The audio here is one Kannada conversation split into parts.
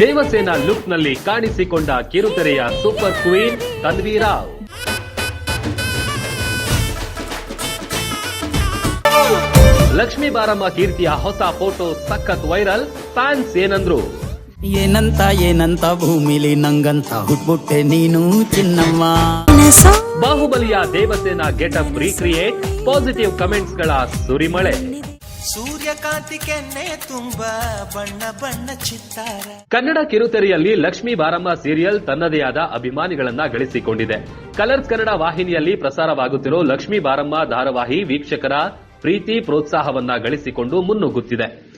ದೇವಸೇನಾ ಲುಕ್ನಲ್ಲಿ ಕಾಣಿಸಿಕೊಂಡ ಕಿರುತೆರೆಯ ಸೂಪರ್ ಕ್ವೀನ್ ತನ್ವೀರಾವ್ ಲಕ್ಷ್ಮೀ ಬಾರಮ್ಮ ಕೀರ್ತಿಯ ಹೊಸ ಫೋಟೋ ಸಖತ್ ವೈರಲ್ ಫ್ಯಾನ್ಸ್ ಏನಂದ್ರು? ಏನಂತ ಏನಂತ ಭೂಮಿಲಿ ನಂಗಂತ ಹುಟ್ಬುಟ್ಟೆ ನೀನು ಚಿನ್ನಮ್ಮ. ಬಾಹುಬಲಿಯ ದೇವಸೇನಾ ಗೆಟಪ್ ರೀಕ್ರಿಯೇಟ್ ಪಾಸಿಟಿವ್ ಕಮೆಂಟ್ಸ್ಗಳ ಸುರಿಮಳೆ. ಸೂರ್ಯಕಾಂತಿ ಕೆನ್ನೆ ತುಂಬ ಬಣ್ಣ ಬಣ್ಣ ಚಿತ್ತಾರ. ಕನ್ನಡ ಕಿರುತೆರೆಯಲ್ಲಿ ಲಕ್ಷ್ಮೀ ಬಾರಮ್ಮ ಸೀರಿಯಲ್ ತನ್ನದೇ ಆದ ಅಭಿಮಾನಿಗಳನ್ನ ಗಳಿಸಿಕೊಂಡಿದೆ. ಕಲರ್ಸ್ ಕನ್ನಡ ವಾಹಿನಿಯಲ್ಲಿ ಪ್ರಸಾರವಾಗುತ್ತಿರೋ ಲಕ್ಷ್ಮೀ ಬಾರಮ್ಮ ಧಾರಾವಾಹಿ ವೀಕ್ಷಕರ ಪ್ರೀತಿ ಪ್ರೋತ್ಸಾಹವನ್ನ ಗಳಿಸಿಕೊಂಡು ಮುನ್ನುಗ್ಗುತ್ತಿದೆ.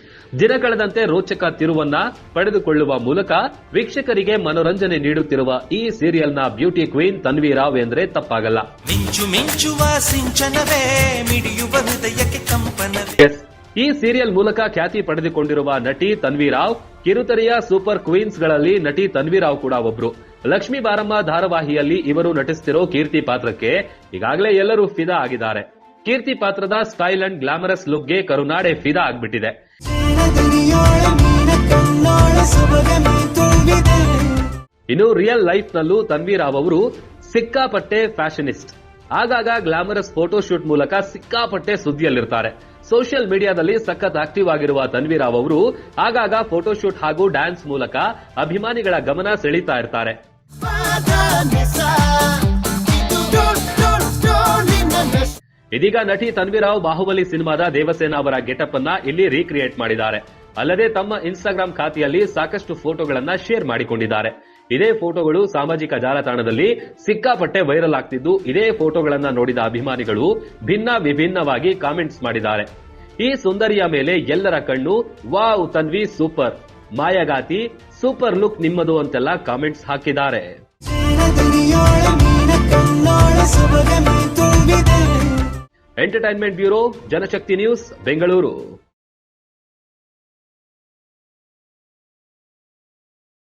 ದಿನ ಕಳೆದಂತೆ ರೋಚಕ ತಿರುವನ್ನ ಪಡೆದುಕೊಳ್ಳುವ ಮೂಲಕ ವೀಕ್ಷಕರಿಗೆ ಮನೋರಂಜನೆ ನೀಡುತ್ತಿರುವ ಈ ಸೀರಿಯಲ್ನ ಬ್ಯೂಟಿ ಕ್ವೀನ್ ತನ್ವಿ ರಾವ್ ಎಂದ್ರೆ ತಪ್ಪಾಗಲ್ಲ. ಮಿಂಚು ಮಿಂಚುವ ಸಿಂಚನವೇ ಮಿಡಿಯುವ ಹೃದಯಕ್ಕೆ ಕಂಪನವೇ. ಈ ಸೀರಿಯಲ್ ಮೂಲಕ ಖ್ಯಾತಿ ಪಡೆದುಕೊಂಡಿರುವ ನಟಿ ತನ್ವೀರಾವ್ ಕಿರುತೆರೆಯ ಸೂಪರ್ ಕ್ವೀನ್ಸ್ಗಳಲ್ಲಿ ನಟಿ ತನ್ವೀರಾವ್ ಕೂಡ ಒಬ್ರು. ಲಕ್ಷ್ಮಿ ಬಾರಮ್ಮ ಧಾರಾವಾಹಿಯಲ್ಲಿ ಇವರು ನಟಿಸ್ತಿರೋ ಕೀರ್ತಿ ಪಾತ್ರಕ್ಕೆ ಈಗಾಗಲೇ ಎಲ್ಲರೂ ಫಿದಾ ಆಗಿದ್ದಾರೆ. ಕೀರ್ತಿ ಪಾತ್ರದ ಸ್ಟೈಲ್ ಅಂಡ್ ಗ್ಲಾಮರಸ್ ಲುಕ್ಗೆ ಕರುನಾಡೆ ಫಿದಾ ಆಗ್ಬಿಟ್ಟಿದೆ. ಇನ್ನು ರಿಯಲ್ ಲೈಫ್ ನಲ್ಲೂ ತನ್ವೀರಾವ್ ಅವರು ಸಿಕ್ಕಾಪಟ್ಟೆ ಫ್ಯಾಷನಿಸ್ಟ್. ಆಗಾಗ ಗ್ಲಾಮರಸ್ ಫೋಟೋ ಶೂಟ್ ಮೂಲಕ ಸಿಕ್ಕಾಪಟ್ಟೆ ಸುದ್ದಿಯಲ್ಲಿರ್ತಾರೆ. ಸೋಷಿಯಲ್ ಮೀಡಿಯಾದಲ್ಲಿ ಸಖತ್ ಆಕ್ಟಿವ್ ಆಗಿರುವ ತನ್ವೀರಾವ್ ಅವರು ಆಗಾಗ ಫೋಟೋಶೂಟ್ ಹಾಗೂ ಡ್ಯಾನ್ಸ್ ಮೂಲಕ ಅಭಿಮಾನಿಗಳ ಗಮನ ಸೆಳೀತಾ ಇರ್ತಾರೆ. ಇದೀಗ ನಟಿ ತನ್ವೀರಾವ್ ಬಾಹುಬಲಿ ಸಿನಿಮಾದ ದೇವಸೇನಾ ಅವರ ಗೆಟಪ್ ಅನ್ನ ಇಲ್ಲಿ ರೀಕ್ರಿಯೇಟ್ ಮಾಡಿದ್ದಾರೆ. ಅಲ್ಲದೆ ತಮ್ಮ ಇನ್ಸ್ಟಾಗ್ರಾಂ ಖಾತೆಯಲ್ಲಿ ಸಾಕಷ್ಟು ಫೋಟೋಗಳನ್ನ ಶೇರ್ ಮಾಡಿಕೊಂಡಿದ್ದಾರೆ. ಇದೇ ಫೋಟೋಗಳು ಸಾಮಾಜಿಕ ಜಾಲತಾಣದಲ್ಲಿ ಸಿಕ್ಕಾಪಟ್ಟೆ ವೈರಲ್ ಆಗ್ತಿದ್ದು, ಇದೇ ಫೋಟೋಗಳನ್ನ ನೋಡಿದ ಅಭಿಮಾನಿಗಳು ಭಿನ್ನ ವಿಭಿನ್ನವಾಗಿ ಕಾಮೆಂಟ್ಸ್ ಮಾಡಿದ್ದಾರೆ. ಈ ಸುಂದರಿಯ ಮೇಲೆ ಎಲ್ಲರ ಕಣ್ಣು, ವಾವ್ ತನ್ವಿ, ಸೂಪರ್. ಮಾಯಗಾತಿ ಸೂಪರ್ ಲುಕ್ ನಿಮ್ಮದು ಅಂತೆಲ್ಲ ಕಾಮೆಂಟ್ಸ್ ಹಾಕಿದ್ದಾರೆ. Entertainment bureau Janashakti news Bengaluru